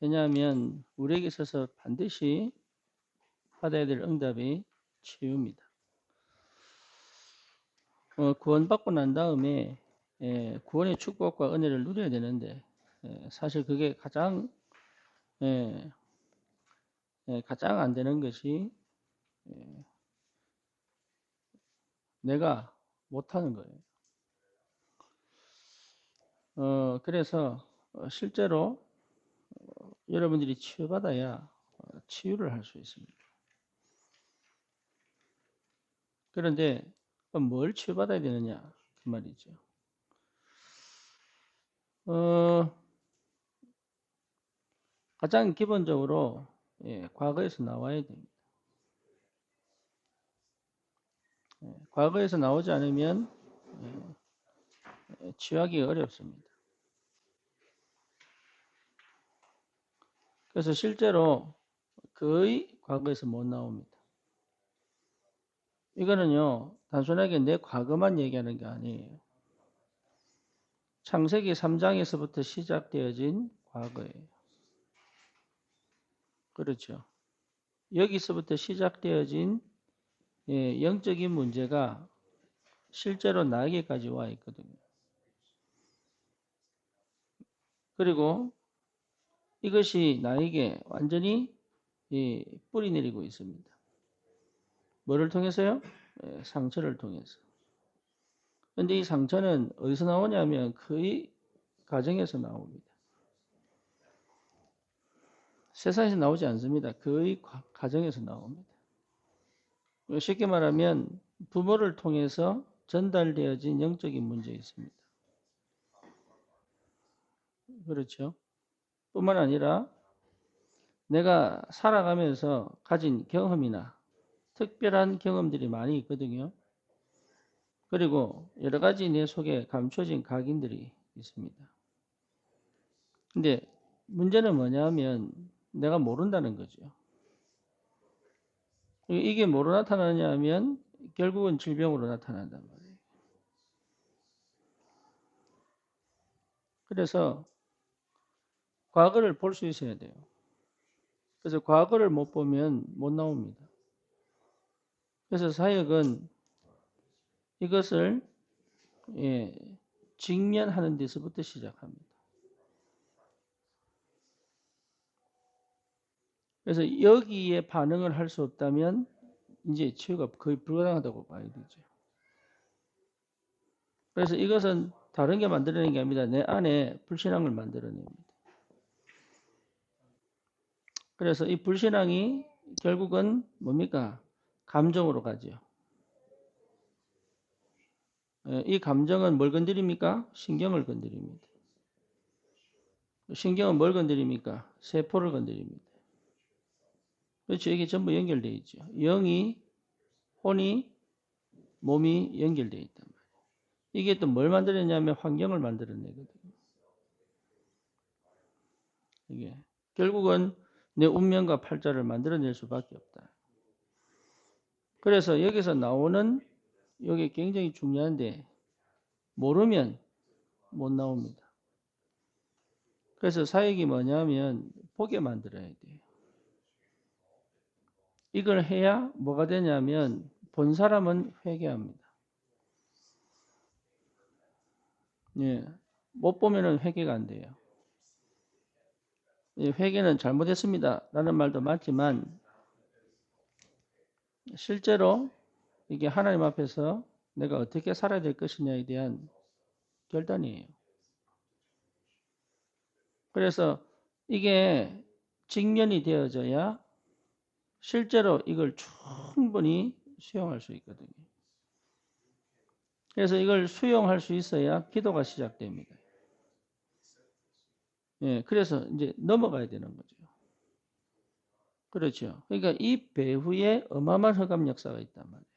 왜냐하면 우리에게 있어서 반드시 받아야 될 응답이 치유입니다. 어, 구원받고 난 다음에 예, 구원의 축복과 은혜를 누려야 되는데 예, 사실 그게 가장 예, 예, 가장 안 되는 것이 예, 내가 못하는 거예요. 어, 그래서 어, 실제로 어, 여러분들이 치유받아야 어, 치유를 할 수 있습니다. 그런데 뭘 치유받아야 되느냐 그 말이죠. 어, 가장 기본적으로 예, 과거에서 나와야 됩니다. 예, 과거에서 나오지 않으면 예, 치유하기 어렵습니다. 그래서 실제로 거의 과거에서 못 나옵니다. 이거는요, 단순하게 내 과거만 얘기하는 게 아니에요. 창세기 3장에서부터 시작되어진 과거예요. 그렇죠. 여기서부터 시작되어진 예, 영적인 문제가 실제로 나에게까지 와 있거든요. 그리고 이것이 나에게 완전히 예, 뿌리 내리고 있습니다. 뭐를 통해서요? 예, 상처를 통해서. 근데 이 상처는 어디서 나오냐면 거의 가정에서 나옵니다. 세상에서 나오지 않습니다. 거의 가정에서 나옵니다. 쉽게 말하면 부모를 통해서 전달되어진 영적인 문제 있습니다. 그렇죠. 뿐만 아니라 내가 살아가면서 가진 경험이나 특별한 경험들이 많이 있거든요. 그리고 여러 가지 내 속에 감춰진 각인들이 있습니다. 근데 문제는 뭐냐면 내가 모른다는 거죠. 이게 뭐로 나타나냐 하면 결국은 질병으로 나타난단 말이에요. 그래서 과거를 볼 수 있어야 돼요. 그래서 과거를 못 보면 못 나옵니다. 그래서 사역은 이것을 예, 직면하는 데서부터 시작합니다. 그래서 여기에 반응을 할 수 없다면 이제 치유가 거의 불가능하다고 봐야 되죠. 그래서 이것은 다른 게 만들어내는 게 아닙니다. 내 안에 불신앙을 만들어냅니다. 그래서 이 불신앙이 결국은 뭡니까? 감정으로 가죠. 예, 이 감정은 뭘 건드립니까? 신경을 건드립니다. 신경은 뭘 건드립니까? 세포를 건드립니다. 그렇죠. 이게 전부 연결되어 있죠. 영이, 혼이, 몸이 연결되어 있단 말이에요. 이게 또 뭘 만들었냐면 환경을 만들어내거든요. 이게 결국은 내 운명과 팔자를 만들어낼 수밖에 없다. 그래서 여기서 나오는 여기 굉장히 중요한데 모르면 못 나옵니다. 그래서 사역이 뭐냐면 보게 만들어야 돼요. 이걸 해야 뭐가 되냐면 본 사람은 회개합니다. 예, 못 보면은 회개가 안 돼요. 예, 회개는 잘못했습니다. 라는 말도 맞지만 실제로 이게 하나님 앞에서 내가 어떻게 살아야 될 것이냐에 대한 결단이에요. 그래서 이게 직면이 되어져야 실제로 이걸 충분히 수용할 수 있거든요. 그래서 이걸 수용할 수 있어야 기도가 시작됩니다. 예, 그래서 이제 넘어가야 되는 거죠. 그렇죠. 그러니까 이 배후에 어마어마한 흑암 역사가 있단 말이에요.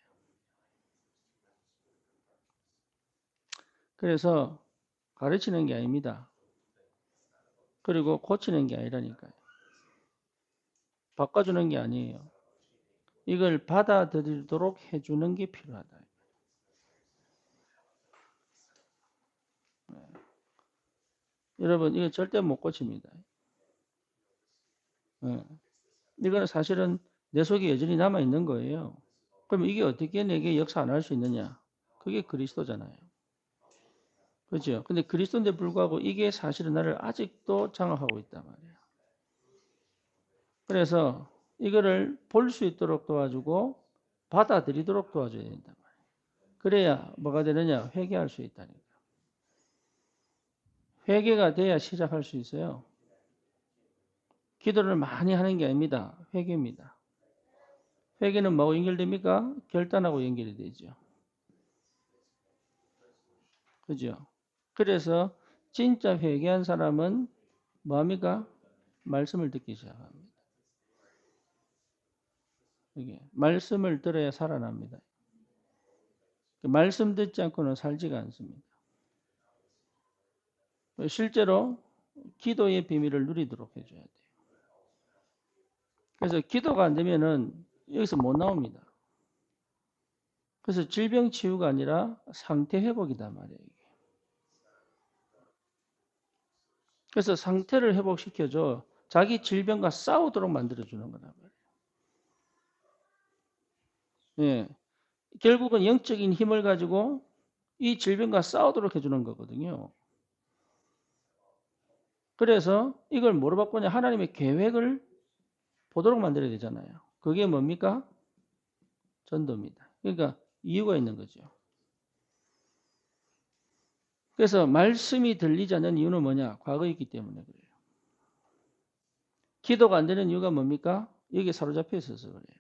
그래서 가르치는 게 아닙니다. 그리고 고치는 게 아니라니까요. 바꿔주는 게 아니에요. 이걸 받아들이도록 해주는 게 필요하다. 여러분, 이거 절대 못 고칩니다. 예. 이거는 사실은 내 속에 여전히 남아 있는 거예요. 그럼 이게 어떻게 내게 역사 안 할 수 있느냐? 그게 그리스도잖아요. 그렇죠? 근데 그리스도인데 불구하고 이게 사실은 나를 아직도 장악하고 있단 말이에요. 그래서 이거를 볼 수 있도록 도와주고 받아들이도록 도와줘야 된단 말이에요. 그래야 뭐가 되느냐? 회개할 수 있다니까. 회개가 돼야 시작할 수 있어요. 기도를 많이 하는 게 아닙니다. 회개입니다. 회개는 뭐하고 연결됩니까? 결단하고 연결이 되죠. 그죠? 그래서 진짜 회개한 사람은 뭐합니까? 말씀을 듣기 시작합니다. 이게 말씀을 들어야 살아납니다. 말씀 듣지 않고는 살지가 않습니다. 실제로 기도의 비밀을 누리도록 해줘야 돼요. 그래서 기도가 안 되면은 여기서 못 나옵니다. 그래서 질병 치유가 아니라 상태 회복이다 말이에요. 그래서 상태를 회복시켜줘 자기 질병과 싸우도록 만들어주는 거란 말이에요. 예. 결국은 영적인 힘을 가지고 이 질병과 싸우도록 해주는 거거든요. 그래서 이걸 뭐로 바꾸냐? 하나님의 계획을 보도록 만들어야 되잖아요. 그게 뭡니까? 전도입니다. 그러니까 이유가 있는 거죠. 그래서 말씀이 들리지 않는 이유는 뭐냐? 과거에 있기 때문에 그래요. 기도가 안 되는 이유가 뭡니까? 여기 사로잡혀 있어서 그래요.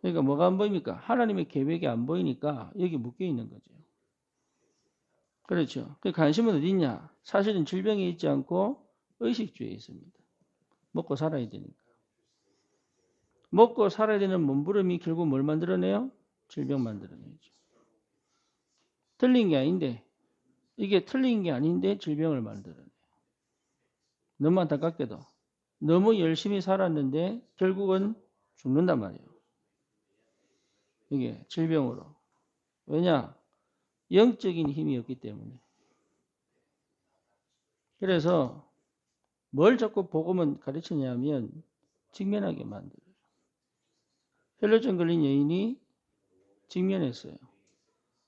그러니까 뭐가 안 보입니까? 하나님의 계획이 안 보이니까 여기 묶여 있는 거죠. 그렇죠. 그 관심은 어디 있냐? 사실은 질병에 있지 않고 의식주에 있습니다. 먹고 살아야 되니까. 먹고 살아야 되는 몸부림이 결국 뭘 만들어내요? 질병 만들어내죠. 틀린 게 아닌데 이게 틀린 게 아닌데 질병을 만들어내요. 너무 안타깝게도 너무 열심히 살았는데 결국은 죽는단 말이에요. 이게 질병으로. 왜냐? 영적인 힘이 없기 때문에. 그래서 뭘 자꾸 복음은 가르치냐면 직면하게 만들어요. 혈류증 걸린 여인이 직면했어요.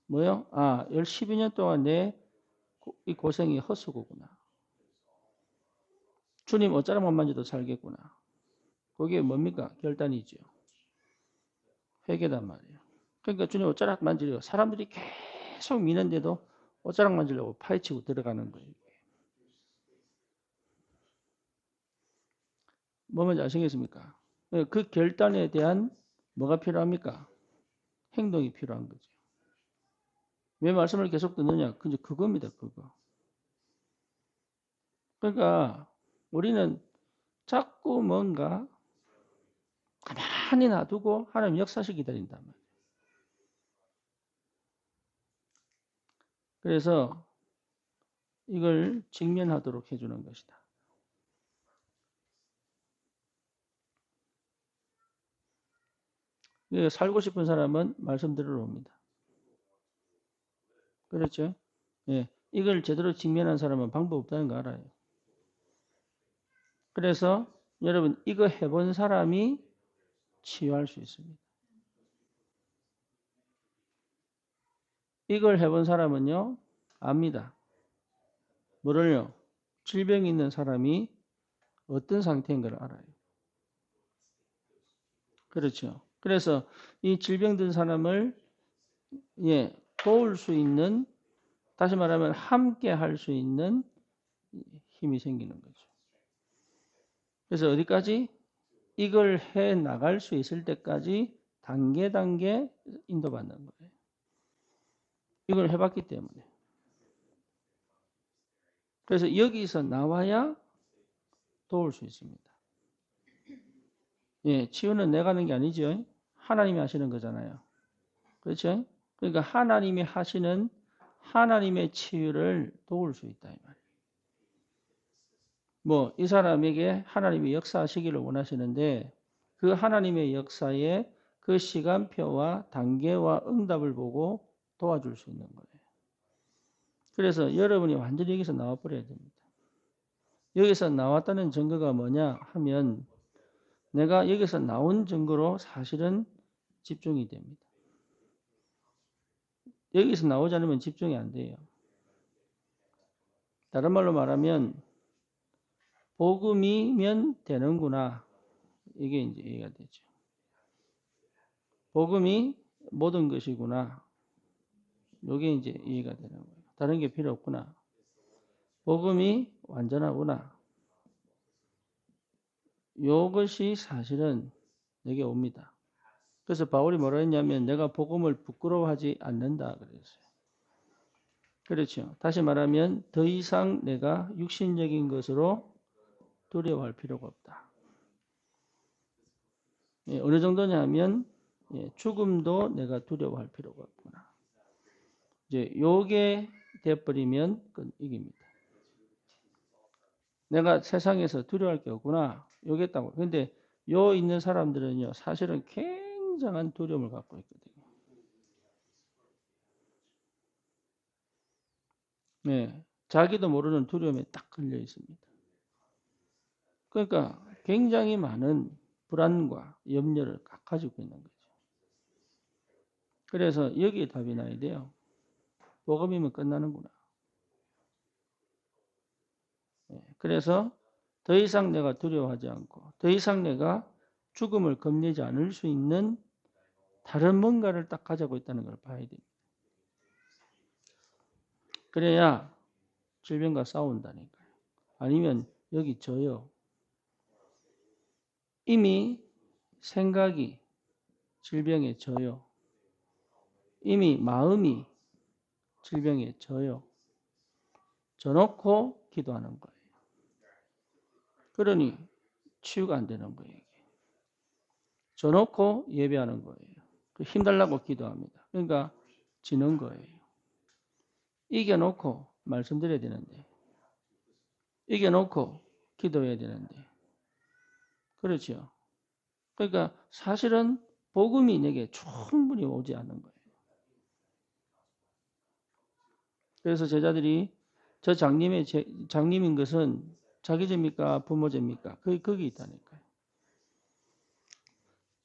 뭐요? 아, 12년 동안 내 이 고생이 헛수고구나. 주님 어쩌라만 만져도 살겠구나. 그게 뭡니까? 결단이죠. 회개단 말이에요. 그러니까 주님 어쩌락 만지려 사람들이 계속 미는데도 어쩌락 만지려고 파헤치고 들어가는 거예요. 뭐 뭔지 아시겠습니까? 그 결단에 대한 뭐가 필요합니까? 행동이 필요한 거죠. 왜 말씀을 계속 듣느냐? 그게 그겁니다, 그거. 그러니까 우리는 자꾸 뭔가 가만히 놔두고 하나님 역사시 기다린단 말이에요. 그래서 이걸 직면하도록 해주는 것이다. 살고 싶은 사람은 말씀 들으러 옵니다. 그렇죠? 예. 이걸 제대로 직면한 사람은 방법 없다는 거 알아요. 그래서 여러분 이거 해본 사람이 치유할 수 있습니다. 이걸 해본 사람은요 압니다. 뭐를요? 질병이 있는 사람이 어떤 상태인 걸 알아요. 그렇죠. 그래서 이 질병 든 사람을 예, 도울 수 있는 다시 말하면 함께 할 수 있는 힘이 생기는 거죠. 그래서 어디까지 이걸 해 나갈 수 있을 때까지 단계 단계 인도받는 거예요. 이걸 해봤기 때문에. 그래서 여기서 나와야 도울 수 있습니다. 예, 치유는 내가 하는 게 아니죠. 하나님이 하시는 거잖아요. 그렇죠? 그러니까 하나님이 하시는 하나님의 치유를 도울 수 있다 이 말이에요. 뭐 이 사람에게 하나님이 역사하시기를 원하시는데 그 하나님의 역사에 그 시간표와 단계와 응답을 보고 도와줄 수 있는 거예요. 그래서 여러분이 완전히 여기서 나와 버려야 됩니다. 여기서 나왔다는 증거가 뭐냐 하면 내가 여기서 나온 증거로 사실은 집중이 됩니다. 여기서 나오지 않으면 집중이 안 돼요. 다른 말로 말하면 복음이면 되는구나. 이게 이제 이해가 되죠. 복음이 모든 것이구나. 이게 이제 이해가 되는 거예요. 다른 게 필요 없구나. 복음이 완전하구나. 이것이 사실은 내게 옵니다. 그래서 바울이 뭐라 했냐면 내가 복음을 부끄러워하지 않는다 그랬어요. 그렇죠. 다시 말하면 더 이상 내가 육신적인 것으로 두려워할 필요가 없다. 예, 어느 정도냐면 예, 죽음도 내가 두려워할 필요가 없구나. 이제 요게 돼버리면 이깁니다. 내가 세상에서 두려워할 게 없구나. 요겠다고. 근데 요 있는 사람들은요, 사실은 굉장한 두려움을 갖고 있거든요. 네. 자기도 모르는 두려움에 딱 걸려 있습니다. 그러니까 굉장히 많은 불안과 염려를 가지고 있는 거죠. 그래서 여기에 답이 나야 돼요. 복음이면 끝나는구나. 네. 그래서 더 이상 내가 두려워하지 않고 더 이상 내가 죽음을 겁내지 않을 수 있는 다른 뭔가를 딱 가지고 있다는 걸 봐야 됩니다. 그래야 질병과 싸운다니까요. 아니면 여기 져요. 이미 생각이 질병에 져요. 이미 마음이 질병에 져요. 져놓고 기도하는 거예요. 그러니 치유가 안 되는 거예요. 져놓고 예배하는 거예요. 그 힘달라고 기도합니다. 그러니까 지는 거예요. 이겨놓고 말씀드려야 되는데, 이겨놓고 기도해야 되는데, 그렇죠. 그러니까 사실은 복음이 내게 충분히 오지 않는 거예요. 그래서 제자들이 저 장님의 제, 장님인 것은 자기 죄입니까 부모 죄입니까? 그 거기 있다니까요.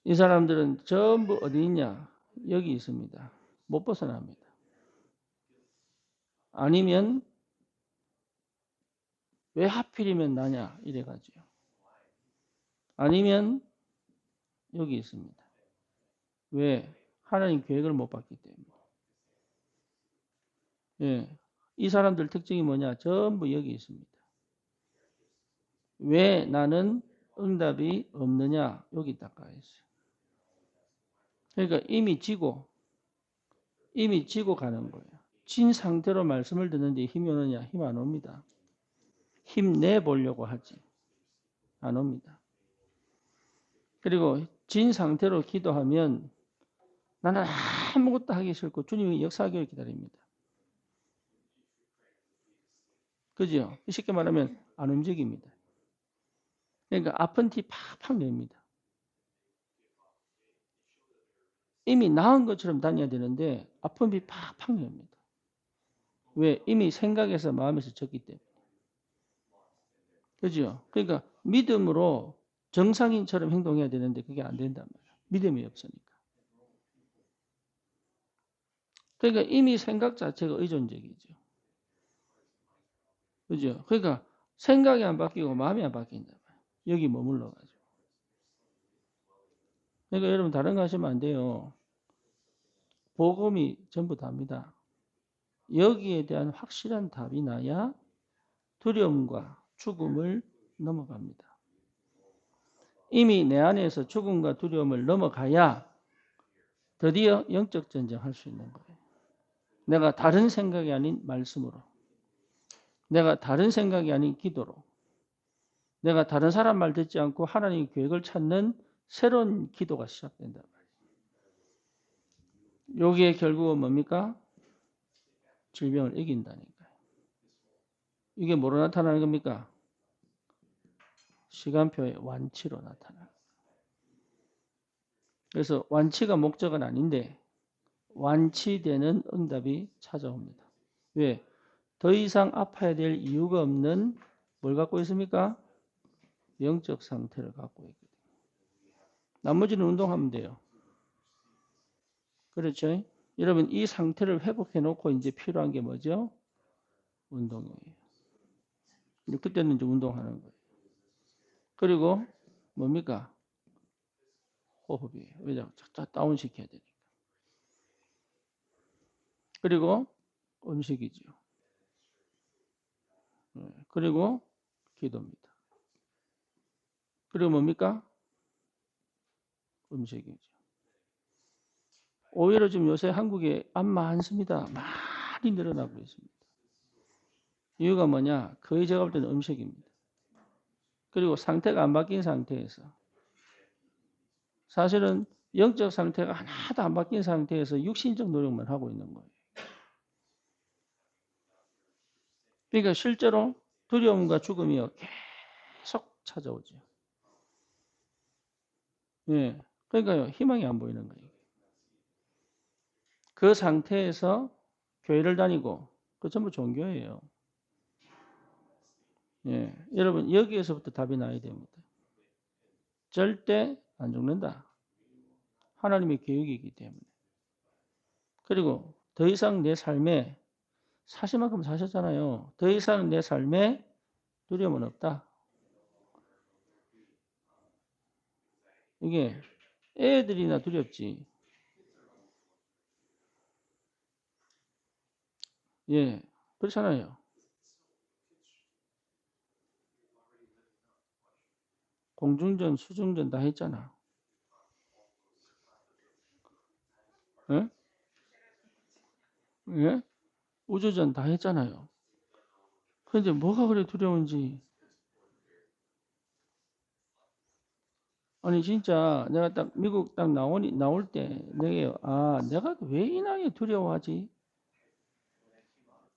이 사람들은 전부 어디 있냐? 여기 있습니다. 못 벗어납니다. 아니면 왜 하필이면 나냐 이래가지고 아니면 여기 있습니다. 왜 하나님 계획을 못 받기 때문에. 예, 이 사람들 특징이 뭐냐? 전부 여기 있습니다. 왜 나는 응답이 없느냐? 여기 딱 가 있어요. 그러니까 이미 지고 이미 지고 가는 거예요. 진 상태로 말씀을 듣는데 힘이 오느냐? 힘 안 옵니다. 힘내 보려고 하지. 안 옵니다. 그리고 진 상태로 기도하면 나는 아무것도 하기 싫고 주님이 역사하기를 기다립니다. 그죠? 쉽게 말하면 안 움직입니다. 그러니까 아픈 티 팍팍 냅니다. 이미 나은 것처럼 다녀야 되는데 아픈 피 팍팍 냅니다. 왜? 이미 생각에서 마음에서 졌기 때문에. 그죠? 그러니까 믿음으로 정상인처럼 행동해야 되는데 그게 안 된단 말이야. 믿음이 없으니까. 그러니까 이미 생각 자체가 의존적이죠. 그죠? 그러니까 생각이 안 바뀌고 마음이 안 말이야. 여기 머물러 가지고. 그러니까 여러분 다른 거 하시면 안 돼요. 복음이 전부 답니다. 여기에 대한 확실한 답이 나야 두려움과 죽음을 넘어갑니다. 이미 내 안에서 죽음과 두려움을 넘어가야 드디어 영적 전쟁할 수 있는 거예요. 내가 다른 생각이 아닌 말씀으로, 내가 다른 생각이 아닌 기도로, 내가 다른 사람 말 듣지 않고 하나님 계획을 찾는 새로운 기도가 말이에요. 여기에 결국은 뭡니까? 질병을 이긴다니까요. 이게 뭐로 나타나는 겁니까? 시간표의 완치로 나타나는 그래서 완치가 목적은 아닌데 완치되는 응답이 찾아옵니다. 왜? 더 이상 아파야 될 이유가 없는 뭘 갖고 있습니까? 영적 상태를 갖고 있거든요. 나머지는 운동하면 돼요. 그렇죠? 여러분 이 상태를 회복해 놓고 이제 필요한 게 뭐죠? 운동이에요. 그때는 이제 운동하는 거예요. 그리고 뭡니까? 호흡이에요. 왜냐? 쫙 다운 시켜야 되니까. 그리고 음식이죠. 네, 그리고 기도입니다. 그리고 뭡니까? 음식이죠. 오히려 지금 요새 한국에 암 많습니다. 많이 늘어나고 있습니다. 이유가 뭐냐? 거의 제가 볼 때는 음식입니다. 그리고 상태가 안 바뀐 상태에서 사실은 영적 상태가 하나도 안 바뀐 상태에서 육신적 노력만 하고 있는 거예요. 그러니까 실제로 두려움과 죽음이 계속 찾아오죠. 예. 그러니까요, 희망이 안 보이는 거예요. 그 상태에서 교회를 다니고, 그 전부 종교예요. 예. 여러분, 여기에서부터 답이 나야 됩니다. 절대 안 죽는다. 하나님의 계획이기 때문에. 그리고 더 이상 내 삶에 사실 만큼 사셨잖아요. 더 이상 내 삶에 두려움은 없다. 이게 애들이나 두렵지. 예, 그렇잖아요. 공중전, 수중전 다 했잖아. 예? 예? 우주 전 다 했잖아요. 그런데 뭐가 그래 두려운지. 아니 진짜 내가 딱 미국 딱 나오니 나올 때 내가 아 내가 왜 이 나이에 두려워하지?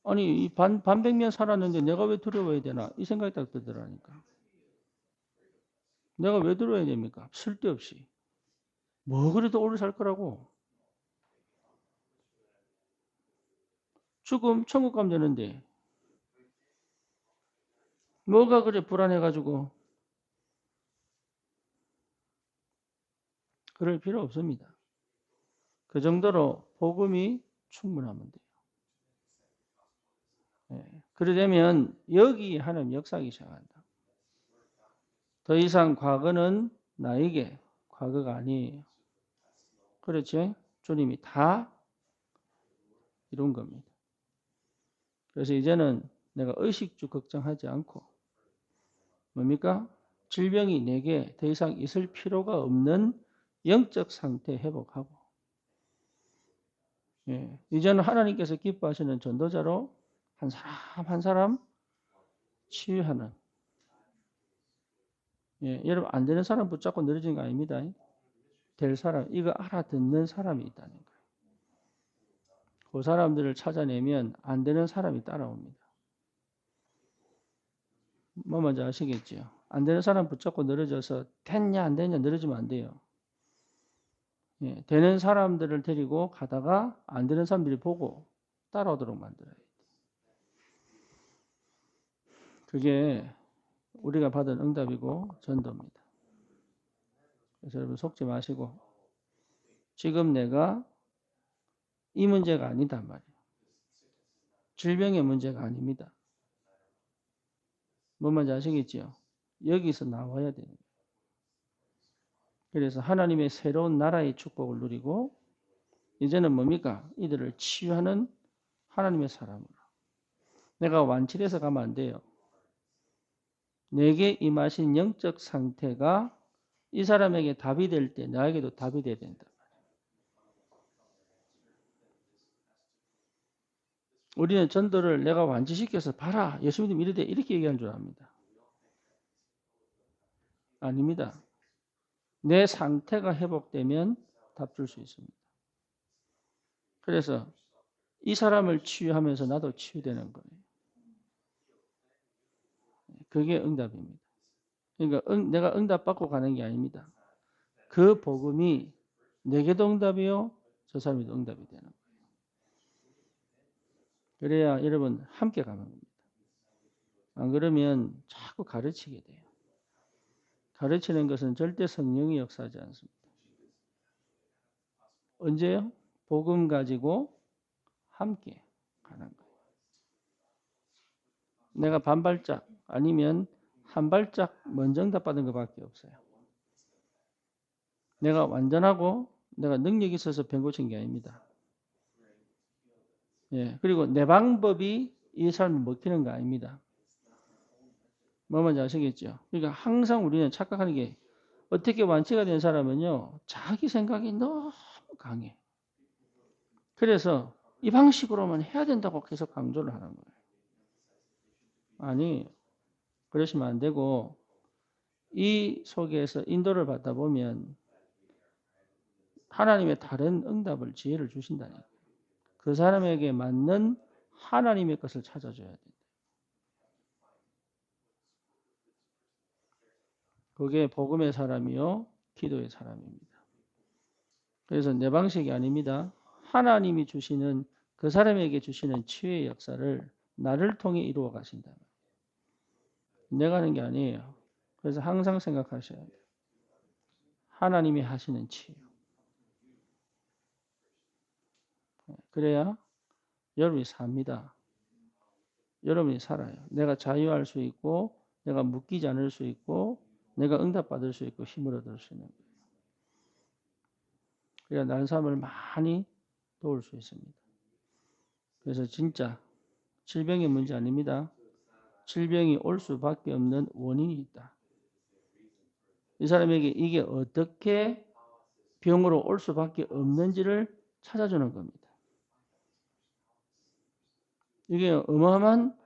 아니 반 반백년 살았는데 내가 왜 두려워해야 되나 이 생각이 딱 들더라니까. 내가 왜 두려워야 됩니까? 쓸데없이. 뭐 그래도 오래 살 거라고. 죽음 천국 가면 되는데 뭐가 그래 불안해가지고 그럴 필요 없습니다. 그 정도로 복음이 충분하면 돼요. 네. 그러려면 여기 하나님 역사하기 시작한다. 더 이상 과거는 나에게 과거가 아니에요. 그렇지? 주님이 다 이룬 겁니다. 그래서 이제는 내가 의식주 걱정하지 않고 뭡니까? 질병이 내게 더 이상 있을 필요가 없는 영적 상태 회복하고 예, 이제는 하나님께서 기뻐하시는 전도자로 한 사람 한 사람 치유하는 예, 여러분 안 되는 사람 붙잡고 늘어지는 거 아닙니다. 될 사람 이거 알아듣는 사람이 거예요. 그 사람들을 찾아내면 안 되는 사람이 따라옵니다. 뭐 먼저 아시겠죠? 안 되는 사람 붙잡고 늘어져서 됐냐 안 됐냐 늘어지면 안 돼요. 예, 되는 사람들을 데리고 가다가 안 되는 사람들이 보고 따라오도록 만들어야 돼. 그게 우리가 받은 응답이고 전도입니다. 그래서 여러분 속지 마시고 지금 내가 이 문제가 아니다 말이에요. 질병의 문제가 아닙니다. 뭔 말인지 아시겠지요? 여기서 나와야 되는. 그래서 하나님의 새로운 나라의 축복을 누리고 이제는 뭡니까? 이들을 치유하는 하나님의 사람으로. 내가 완치돼서 가면 안 돼요. 내게 임하신 영적 상태가 이 사람에게 답이 될 때 나에게도 답이 돼야 된다. 우리는 전도를 내가 완치시켜서 봐라 예수 믿음 이르되 이렇게 얘기하는 줄 압니다. 아닙니다. 내 상태가 회복되면 답 줄 수 있습니다. 그래서 이 사람을 치유하면서 나도 치유되는 거예요. 그게 응답입니다. 그러니까 응, 내가 응답받고 가는 게 아닙니다. 그 복음이 내게도 응답이요, 저 사람에도 응답이 되는 거예요. 그래야 여러분 함께 가는 겁니다. 안 그러면 자꾸 가르치게 돼요. 가르치는 것은 절대 성령이 역사하지 않습니다. 언제요? 복음 가지고 함께 가는 거예요. 내가 반발짝 아니면 한 발짝 먼저 응답받은 것밖에 없어요. 내가 완전하고 내가 능력이 있어서 병 고친 게 아닙니다. 예, 그리고 내 방법이 이 사람을 먹히는 거 아닙니다. 뭐 뭔지 아시겠죠? 그러니까 항상 우리는 착각하는 게 어떻게 완치가 된 사람은요, 자기 생각이 너무 강해. 그래서 이 방식으로만 해야 된다고 계속 강조를 하는 거예요. 아니, 그러시면 안 되고, 이 속에서 인도를 받다 보면 하나님의 다른 응답을 지혜를 주신다니까. 그 사람에게 맞는 하나님의 것을 찾아줘야 돼. 그게 복음의 사람이요, 기도의 사람입니다. 그래서 내 방식이 아닙니다. 하나님이 주시는 그 사람에게 주시는 치유의 역사를 나를 통해 이루어 가신다. 내가 하는 게 아니에요. 그래서 항상 생각하셔야 돼요. 하나님이 하시는 치유. 그래야 여러분이 삽니다. 여러분이 살아요. 내가 자유할 수 있고, 내가 묶이지 않을 수 있고, 내가 응답받을 수 있고, 힘을 얻을 수 있는 거예요. 그래야 나는 삶을 많이 도울 수 있습니다. 그래서 진짜 질병의 문제 아닙니다. 질병이 올 수밖에 없는 원인이 있다. 이 사람에게 이게 어떻게 병으로 올 수밖에 없는지를 찾아주는 겁니다. 이게 어마어마한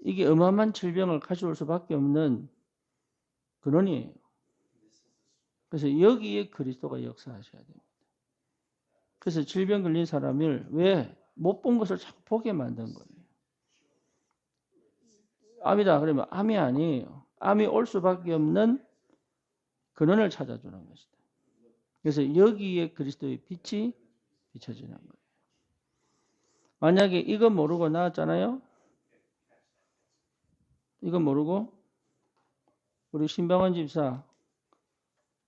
이게 어마어마한 질병을 가져올 수밖에 없는 근원이에요. 그래서 여기에 그리스도가 역사하셔야 됩니다. 그래서 질병 걸린 사람을 왜 못 본 것을 자꾸 보게 만든 거예요. 암이다 그러면 암이 아니에요. 암이 올 수밖에 없는 근원을 찾아주는 것이다. 그래서 여기에 그리스도의 빛이 비춰지는 거예요. 만약에 이거 모르고 나왔잖아요. 이거 모르고 우리 신방원 집사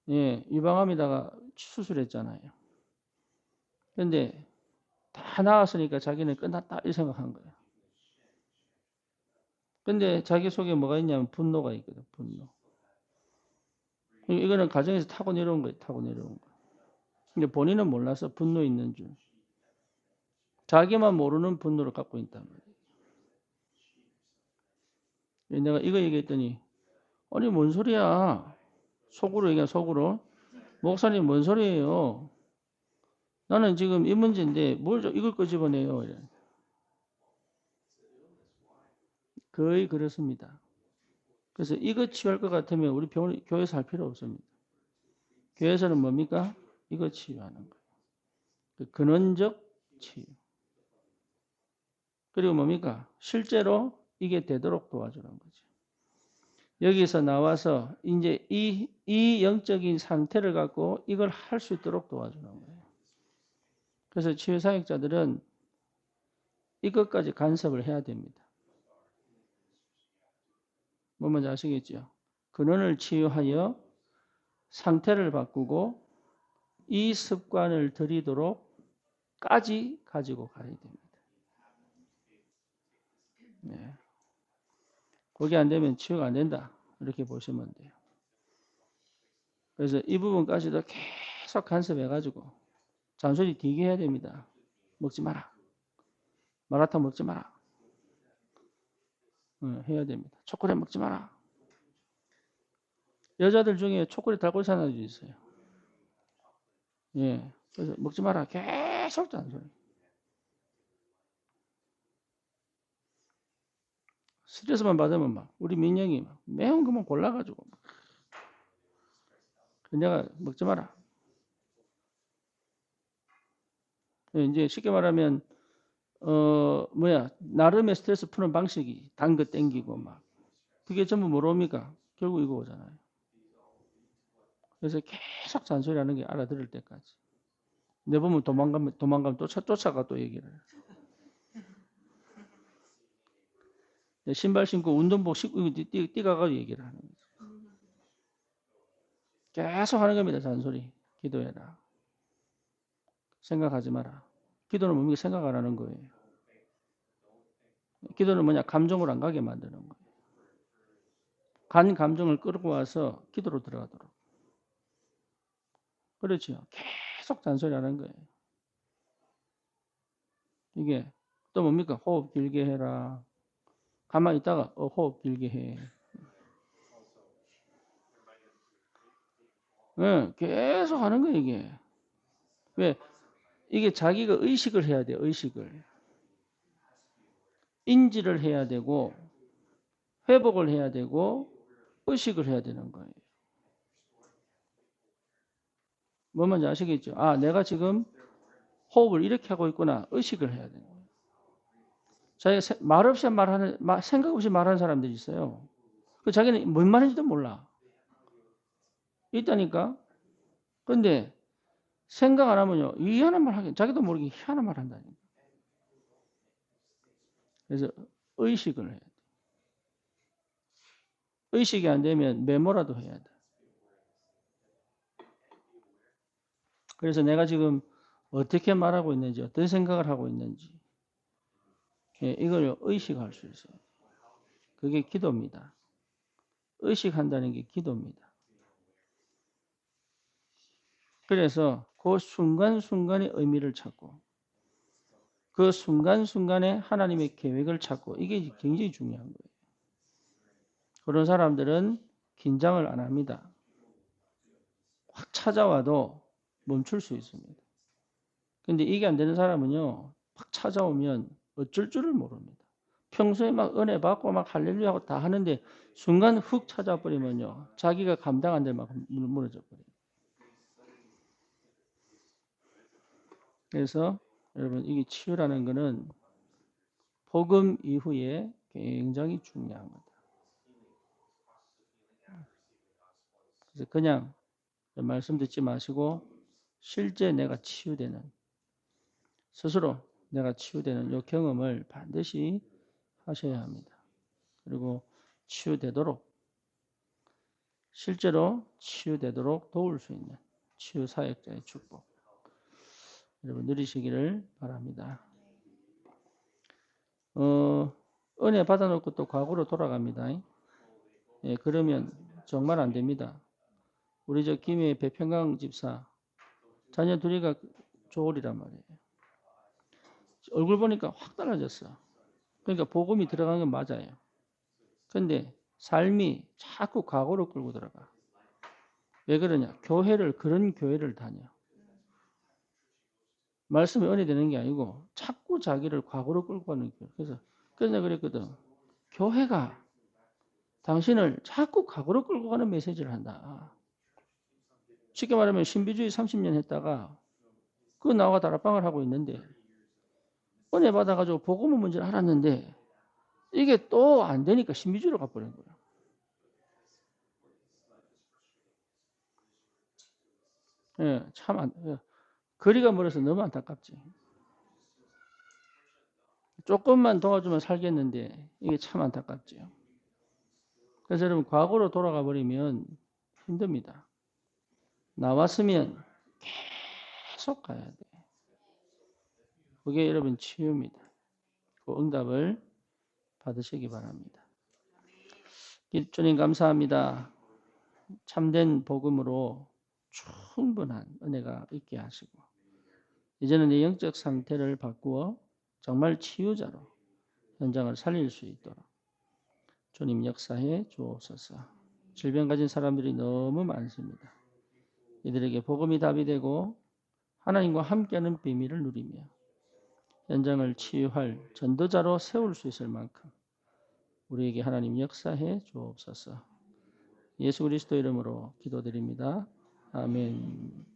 예, 유방암에다가 수술했잖아요. 근데 다 나왔으니까 자기는 끝났다 이 생각한 거예요. 근데 자기 속에 뭐가 있냐면 분노가 있거든. 분노. 이거는 가정에서 타고 내려온 거예요. 타고 내려온 거. 근데 본인은 몰라서 분노 있는 줄. 자기만 모르는 분노를 갖고 있단 말이에요. 내가 이거 얘기했더니 아니 뭔 소리야? 속으로 얘기한 속으로 목사님 뭔 소리예요? 나는 지금 이 문제인데 뭘 이걸 끄집어내요? 이래. 거의 그렇습니다. 그래서 이거 치유할 것 같으면 우리 병원, 교회에서 할 필요 없습니다. 교회에서는 뭡니까? 이거 치유하는 거예요. 그 근원적 치유. 그리고 뭡니까? 실제로 이게 되도록 도와주는 거죠. 여기서 나와서 이제 이, 이 영적인 상태를 갖고 이걸 할 수 있도록 도와주는 거예요. 그래서 치유사역자들은 이것까지 간섭을 해야 됩니다. 뭐 뭔지 아시겠죠? 근원을 치유하여 상태를 바꾸고 이 습관을 들이도록까지 가지고 가야 됩니다. 네. 그게 안 되면 치유가 안 된다. 이렇게 보시면 돼요. 그래서 이 부분까지도 계속 간섭해가지고 잔소리 되게 해야 됩니다. 먹지 마라. 마라탕 먹지 마라. 어, 해야 됩니다. 초콜릿 먹지 마라. 여자들 중에 초콜릿 달고 사는 애도 있어요. 예. 그래서 먹지 마라. 계속 잔소리. 스트레스만 받으면 막 우리 민영이 막 매운 것만 골라가지고 막 내가 먹지 마라. 예, 이제 쉽게 말하면 어 뭐야 나름의 스트레스 푸는 방식이 단 거 땡기고 막 그게 전부 뭐옵니까 결국 이거 오잖아요. 그래서 계속 잔소리하는 게 알아들을 때까지. 내 보면 도망가면 도망가면 또 쫓아가 또 얘기를. 신발 신고 운동복 신고 뛰, 뛰가가지고 얘기를 하는 거죠. 계속 하는 겁니다. 잔소리. 기도해라. 생각하지 마라. 기도는 뭡니까? 생각하라는 거예요. 기도는 뭐냐? 감정으로 안 가게 만드는 거예요. 간 감정을 끌고 와서 기도로 들어가도록. 그렇죠. 계속 잔소리 하는 거예요. 이게 또 뭡니까? 호흡 길게 해라. 가만히 있다가 어, 호흡 길게 해. 예, 계속 하는 거예요, 이게. 왜? 이게 자기가 의식을 해야 돼요, 의식을. 인지를 해야 되고, 회복을 해야 되고, 의식을 해야 되는 거예요. 뭔 말인지 아시겠죠? 아, 내가 지금 호흡을 이렇게 하고 있구나. 의식을 해야 되는 거예요. 자기가 말 없이 말하는, 생각 없이 말하는 사람들이 있어요. 그 자기는 뭔 말인지도 몰라. 있다니까. 근데 생각 안 하면요. 희한한 말 하긴, 자기도 모르게 희한한 말 한다니까. 그래서 의식을 해야 돼. 의식이 안 되면 메모라도 해야 돼. 그래서 내가 지금 어떻게 말하고 있는지, 어떤 생각을 하고 있는지, 예, 이걸 의식할 수 있어요. 그게 기도입니다. 의식한다는 게 기도입니다. 그래서 그 순간순간의 의미를 찾고 그 순간순간에 하나님의 계획을 찾고 이게 굉장히 중요한 거예요. 그런 사람들은 긴장을 안 합니다. 확 찾아와도 멈출 수 있습니다. 근데 이게 안 되는 사람은요, 확 찾아오면 어쩔 줄을 모릅니다. 평소에 막 은혜 받고 막 할렐루야 하고 다 하는데 순간 훅 찾아버리면요, 자기가 감당 안 될 만큼 무너져 버려요. 그래서 여러분 이게 치유라는 것은 복음 이후에 굉장히 중요한 거다. 그래서 그냥 말씀 듣지 마시고 실제 내가 치유되는 스스로 내가 치유되는 이 경험을 반드시 하셔야 합니다. 그리고 치유되도록 실제로 치유되도록 도울 수 있는 치유 사역자의 축복. 여러분 누리시기를 바랍니다. 어, 은혜 받아놓고 또 과거로 돌아갑니다. 예, 그러면 정말 안 됩니다. 우리 저 김해 배평강 집사 자녀 둘이가 조울이란 말이에요. 얼굴 보니까 확 달라졌어. 그러니까 복음이 들어간 건 맞아요. 근데 삶이 자꾸 과거로 끌고 들어가. 왜 그러냐? 교회를 그런 교회를 다녀. 말씀이 은혜되는 게 아니고 자꾸 자기를 과거로 끌고 가는 교회. 그래서 그래서 그랬거든. 교회가 당신을 자꾸 과거로 끌고 가는 메시지를 한다. 쉽게 말하면 신비주의 30년 했다가 그 나와 다락방을 하고 있는데 은혜 받아가지고 복음은 문제를 알았는데 이게 또 안 되니까 신비주의로 가버린 거야. 예, 참 안, 예. 거리가 멀어서 너무 안타깝지. 조금만 도와주면 살겠는데 이게 참 안타깝지요. 그래서 여러분 과거로 돌아가 버리면 힘듭니다. 나왔으면 계속 가야 돼. 그게 여러분 치유입니다. 그 응답을 받으시기 바랍니다. 주님 감사합니다. 참된 복음으로 충분한 은혜가 있게 하시고 이제는 내 영적 상태를 바꾸어 정말 치유자로 현장을 살릴 수 있도록 주님 역사해 주옵소서. 질병 가진 사람들이 너무 많습니다. 이들에게 복음이 답이 되고 하나님과 함께하는 비밀을 누리며 현장을 치유할 전도자로 세울 수 있을 만큼 우리에게 하나님 역사해 주옵소서. 예수 그리스도 이름으로 기도드립니다. 아멘.